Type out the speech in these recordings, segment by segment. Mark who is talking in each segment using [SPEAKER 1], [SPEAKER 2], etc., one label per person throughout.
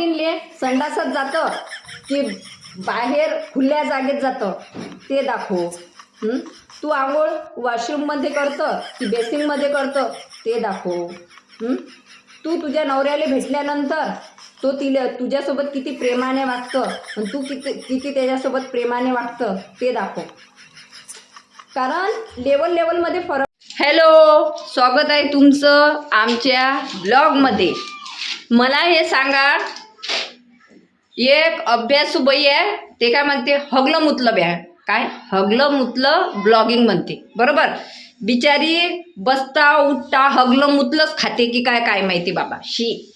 [SPEAKER 1] लॅट्रिनले संडासात जातं की बाहेर खुल्या जागेत जातं. ते दाखव. तू आंघोळ वॉशरूममध्ये करतं की बेसिनमध्ये करतं? ते दाखव. तू तुझ्या नवऱ्याला भेटल्यानंतर तो तिला तुझ्यासोबत किती प्रेमाने वागतं आणि तू किती किती त्याच्यासोबत प्रेमाने वागतं ते दाखव. कारण लेवल लेवलमध्ये फरक हॅलो स्वागत आहे तुमचं आमच्या ब्लॉगमध्ये मला हे सांगा एक अभ्यासू बाई आहे ते काय म्हणते हगलं मुतलं ब्या काय? हगलं मुतलं ब्लॉगिंग म्हणते. बरोबर? बिचारी बसता उठता हगलं मुतलंच खाते की काय काय माहिती बाबा. शी.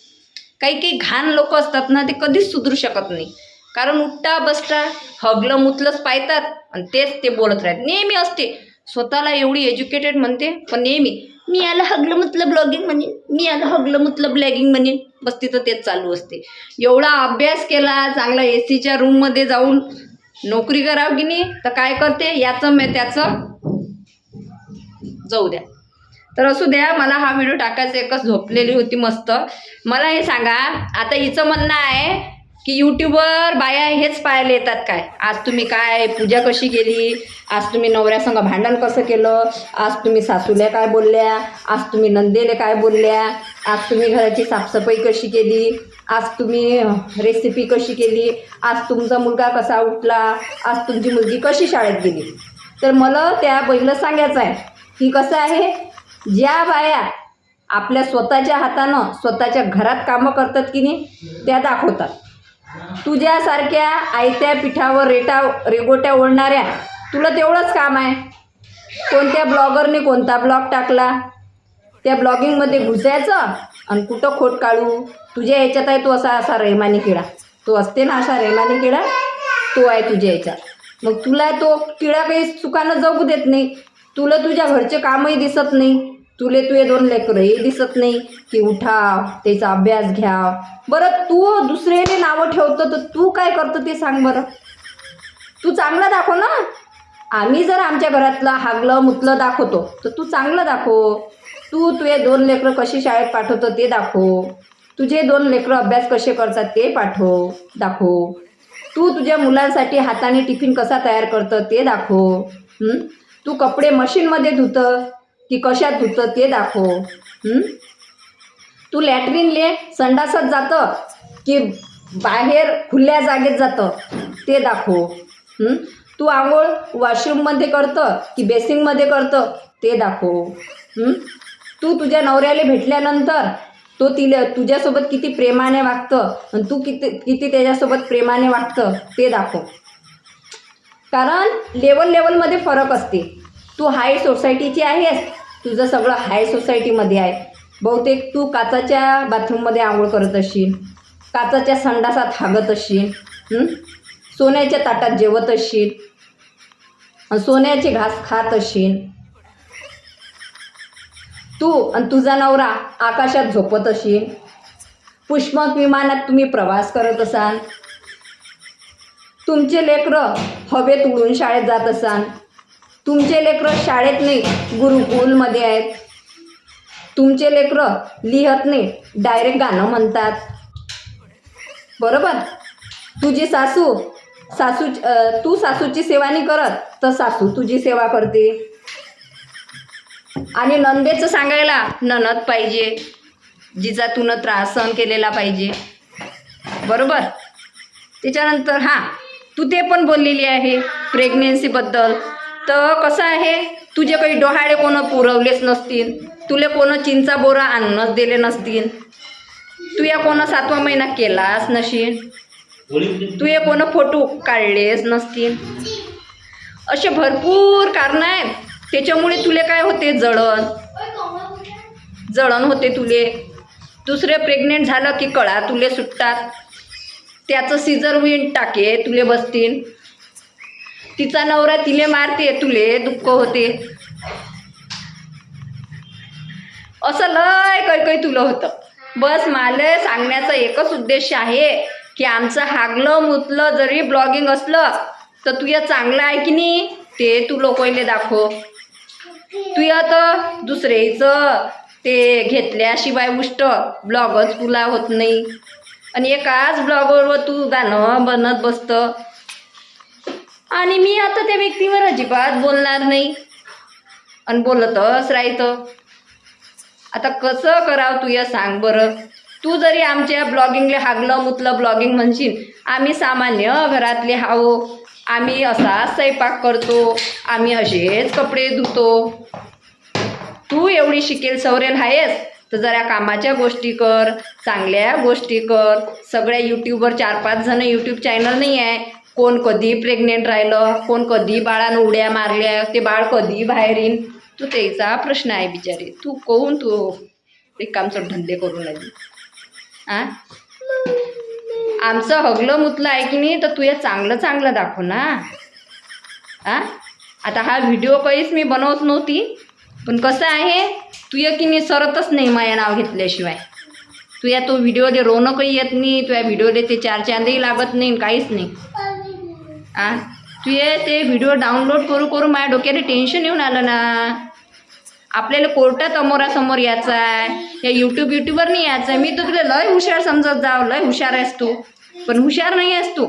[SPEAKER 1] काही काही घाण लोक असतात ना ते कधीच सुधरू शकत नाही. कारण उठता बसता हगलं मुतलंच पाहतात आणि तेच ते बोलत राहत नेहमी असते. स्वतःला एवढी एज्युकेटेड म्हणते पण नेहमी. मी याला हगलं मुतलं ब्लॉगिंग म्हणेन. मी याला हगलं मुतलं ब्लॅगिंग म्हणेन. बस तिथं तेच चालू असते. एवढा अभ्यास केला चांगला ए सीच्या रूममध्ये जाऊन नोकरी करावं की नाही तर काय करते? याचं मी त्याचं जाऊ द्या. तर असू द्या मला हा व्हिडिओ टाकायचा एकच झोपलेली होती मस्त. मला हे सांगा आता हिचं म्हणणं आहे की यूट्यूबवर बाया हेच पाहायला येतात काय? आज तुम्ही काय पूजा कशी केली? आज तुम्ही नवऱ्यासंग भांडण कसं केलं? आज तुम्ही सासूल्या काय बोलल्या? आज तुम्ही नंदेले काय बोलल्या? आज तुम्ही घराची साफसफाई कशी केली? आज तुम्ही रेसिपी कशी केली? आज तुमचा मुलगा कसा उठला? आज तुमची मुलगी कशी शाळेत गेली? तर मला त्या बहिणीला सांगायचं आहे की कसं आहे ज्या बाया आपल्या स्वतःच्या हातानं स्वतःच्या घरात कामं करतात की नाही त्या दाखवतात. तुझ्यासारख्या आयत्या पिठावर रेटा रेगोट्या ओढणाऱ्या तुला तेवढंच काम आहे. कोणत्या ब्लॉगरने कोणता ब्लॉग टाकला? त्या ब्लॉगिंगमध्ये घुसायचं आणि कुठं खोट काढू? तुझ्या याच्यात आहे तो असा असा रेमानी किडा. तो असते ना असा रेमानी किडा? तो आहे तुझ्या याच्यात. मग तुला तो किडा काही चुकानं जगू देत नाही. तुला तुझ्या घरचे कामही दिसत नाही. तुले तुझे दोन लेकरं हे दिसत नाही की उठा त्याचा अभ्यास घ्या. बरं तू दुसऱ्याने नावं ठेवतं तर तू काय करतो ते सांग बरं. तू चांगलं दाखव ना. आम्ही जर आमच्या घरातलं हागलं मुतलं दाखवतो तर तू चांगलं दाखव. तू तुझे दोन लेकरं कशी शाळेत पाठवतो ते दाखव. तुझे दोन लेकरं अभ्यास कसे करतात ते पाठव दाखव. तू तुझ्या मुलांसाठी हाताने टिफिन कसा तयार करतं ते दाखव. तू कपडे मशीनमध्ये धुतं. की कशात धुतं ते दाखव. तू लॅट्रिनले संडासात जातं की बाहेर खुल्या जागेत जातं ते दाखव. तू आंघोळ वॉशरूममध्ये करतं की बेसिंगमध्ये करतं ते दाखव. तू तुझ्या नवऱ्याला भेटल्यानंतर तो तिला तुझ्यासोबत किती प्रेमाने वागतं आणि तू किती किती त्याच्यासोबत प्रेमाने वागतं ते दाखव. कारण लेवल लेवलमध्ये फरक असते. तू हाय सोसायटीची आहेस. तुझं सगळं हाय सोसायटीमध्ये आहे. बहुतेक तू काचाच्या बाथरूममध्ये आंघोळ करत असशील. काचाच्या संडासात हागत असशील. सोन्याच्या ताटात जेवत असशील. सोन्याचे घास खात असशील. तू आणि तुझा नवरा आकाशात झोपत असशील. पुष्पक विमानात तुम्ही प्रवास करत असाल. तुमचे लेकरं हवेत उडून शाळेत जात असाल. तुमचे लेकरं शाळेत नाही गुरुकुलमध्ये आहेत. तुमचे लेकरं लिहत नाही डायरेक्ट गाणं म्हणतात. बरोबर? तुझी सासू सासू तू सासूची सेवा नाही करत तर सासू तुझी सेवा करते. आणि नंदेचं सांगायला ननद पाहिजे जिचा तुनं त्रास सहन केलेला पाहिजे. बरोबर? त्याच्यानंतर हां तू ते पण बोललेली आहे प्रेग्नेन्सीबद्दल तर कसं आहे? तुझे काही डोहाळे कोण पुरवलेच नसतील. तुले कोण चिंचा बोरा आणूनच दिले नसतील. तू या कोण सातवा महिना केलाच नशील तू या कोण फोटो काढलेच नसतील. असे भरपूर कारणं आहेत. त्याच्यामुळे तुले काय होते? जळण. जळण होते तुले. दुसरे प्रेग्नेंट झालं की कळा तुले सुटतात. त्याचं सीझर विन टाके तुले बसतील. तिचा नवरा तिले मारते तुले दुःख होते. असं लय काही तुला होतं. बस मला सांगण्याचा एकच उद्देश आहे की आमचं हागलं मुतलं जरी ब्लॉगिंग असलं तर तुया चांगलं आहे की नाही ते तू लोकांना दाखव. तू तर दुसऱ्याचं ते घेतल्याशिवाय उष्ट ब्लॉगच तुला होत नाही. आणि एकाच ब्लॉगवर तू गाणं बनत बसतं. आणि मी आता त्या व्यक्तीवर अजिबात बोलणार नाही. आणि बोलतच राहतं आता कसं करावं तू या सांग बरं. तू जरी आमच्या ब्लॉगिंगला हागलं मुतलं ब्लॉगिंग म्हणशील आम्ही सामान्य घरातले हावो. आम्ही असाच स्वयंपाक करतो आम्ही असेच कपडे धुतो. तू एवढी शिकेल सवरेल आहेस तर जरा कामाच्या गोष्टी कर चांगल्या गोष्टी कर. सगळ्या यूट्यूबवर चार पाच जण यूट्यूब चॅनल नाही आहे कोण कधी प्रेग्नेंट राहिलं कोण कधी बाळानं उड्या मारल्या ते बाळ कधी बाहेर येईन? तू त्याचा प्रश्न आहे बिचारी. तू कोण तू? रिकामचं धंदे करून राहिली. आ? आमचं हगलं मुतलं आहे की नाही तर तू या चांगलं चांगलं दाखव ना. आ? आता हा व्हिडिओ काहीच मी बनवत नव्हती पण कसं आहे तू या की नाही सरतच नाही माझ्या नाव घेतल्याशिवाय. तू या तो व्हिडिओले रोनकही येत नाही तुझ्या व्हिडिओले ते चार चांदही लागत नाही काहीच नाही. आ तू ये ते व्हिडिओ डाउनलोड करू करू माझ्या डोक्याला टेन्शन येऊन आलं ना. आपल्याला कोर्टात अमोरासमोर यायचं आहे या यूट्यूब यूट्यूबवर नाही यायचं आहे मी तर तुला लय हुशार समजत जाव लय हुशार आहेस तू. पण हुशार नाही आहेस तू.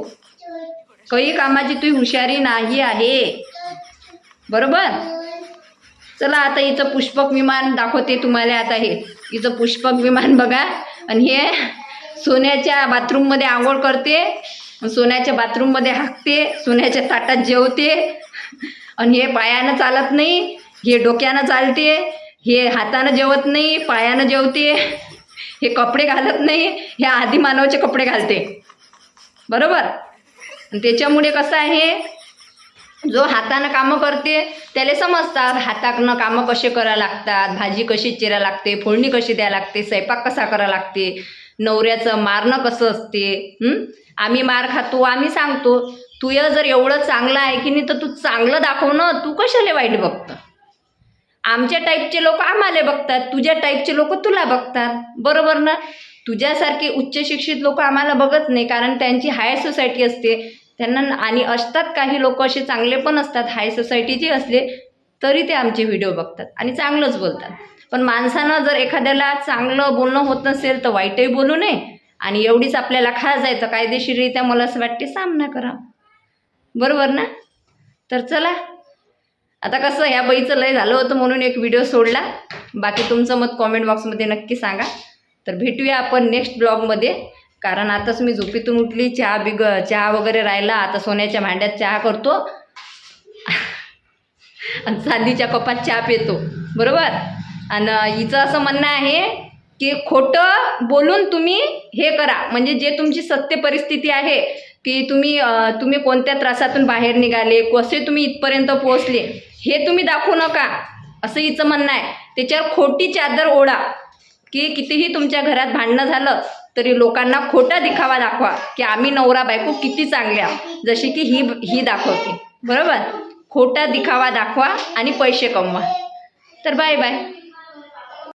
[SPEAKER 1] काही कामाची तुझी हुशारी नाही आहे. बरोबर? चला आता हिचं पुष्पक विमान दाखवते तुम्हाला आता हे. हिचं पुष्पक विमान बघा. आणि हे सोन्याच्या बाथरूममध्ये आंघोळ करते. सोन्याच्या बाथरूममध्ये हाकते सोन्याच्या ताटात जेवते. आणि हे पायानं चालत नाही हे डोक्यानं चालते हे हातानं जेवत नाही पायानं जेवते. हे कपडे घालत नाही हे आधी मानवाचे कपडे घालते. बरोबर? त्याच्यामुळे कसं आहे जो हातानं कामं करते त्याला समजतात हातानं कामं कसे करा लागतात भाजी कशी चिरा लागते फोडणी कशी द्या लागते स्वयंपाक कसा करा लागते नवऱ्याचं मारणं कसं असते आम्ही मार खातो आम्ही सांगतो तुझं जर एवढं चांगलं आहे की नाही तर तू चांगलं दाखव ना तू कशाला वाईट बघतं? आमच्या टाईपचे लोक आम्हाला बघतात तुझ्या टाईपचे लोक तुला बघतात. बरोबर ना? तुझ्यासारखे उच्च शिक्षित लोक आम्हाला बघत नाही कारण त्यांची हाय सोसायटी असते. त्यांना आणि असतात काही लोक असे चांगले पण असतात हाय सोसायटीचे असले तरी ते आमचे व्हिडिओ बघतात आणि चांगलंच बोलतात. पण माणसानं जर एखाद्याला चांगलं बोलणं होत नसेल तर वाईटही बोलू नये आणि एवढीच आपल्याला खा जायचं कायदेशीररित्या मला असं वाटते सामना करा. बरोबर ना? तर चला. आता कसं ह्या बाईचं लय झालं होतं म्हणून एक व्हिडिओ सोडला. बाकी तुमचं मत कॉमेंट बॉक्समध्ये नक्की सांगा. तर भेटूया आपण नेक्स्ट ब्लॉगमध्ये कारण आताच मी झोपेतून उठली चहा बिग चहा वगैरे राहिला. आता सोन्याच्या भांड्यात चहा करतो. आणि चांदीच्या कपात चहा पितो. बरोबर? आणि हिचं असं म्हणणं आहे की खोटं बोलून तुम्ही हे करा. म्हणजे जे तुमची सत्य परिस्थिती आहे की तुम्ही तुम्ही कोणत्या त्रासातून बाहेर निघाले कसे तुम्ही इथपर्यंत पोहोचले हे तुम्ही दाखवू नका. असं हिचं म्हणणं आहे. त्याच्यावर खोटी चादर ओढा की कितीही तुमच्या घरात भांडणं झालं तरी लोकांना खोटा दिखावा दाखवा की आम्ही नवरा बायको किती चांगल्या. जशी की ही ही दाखवते. बरोबर? खोटा दिखावा दाखवा आणि पैसे कमवा. तर बाय बाय.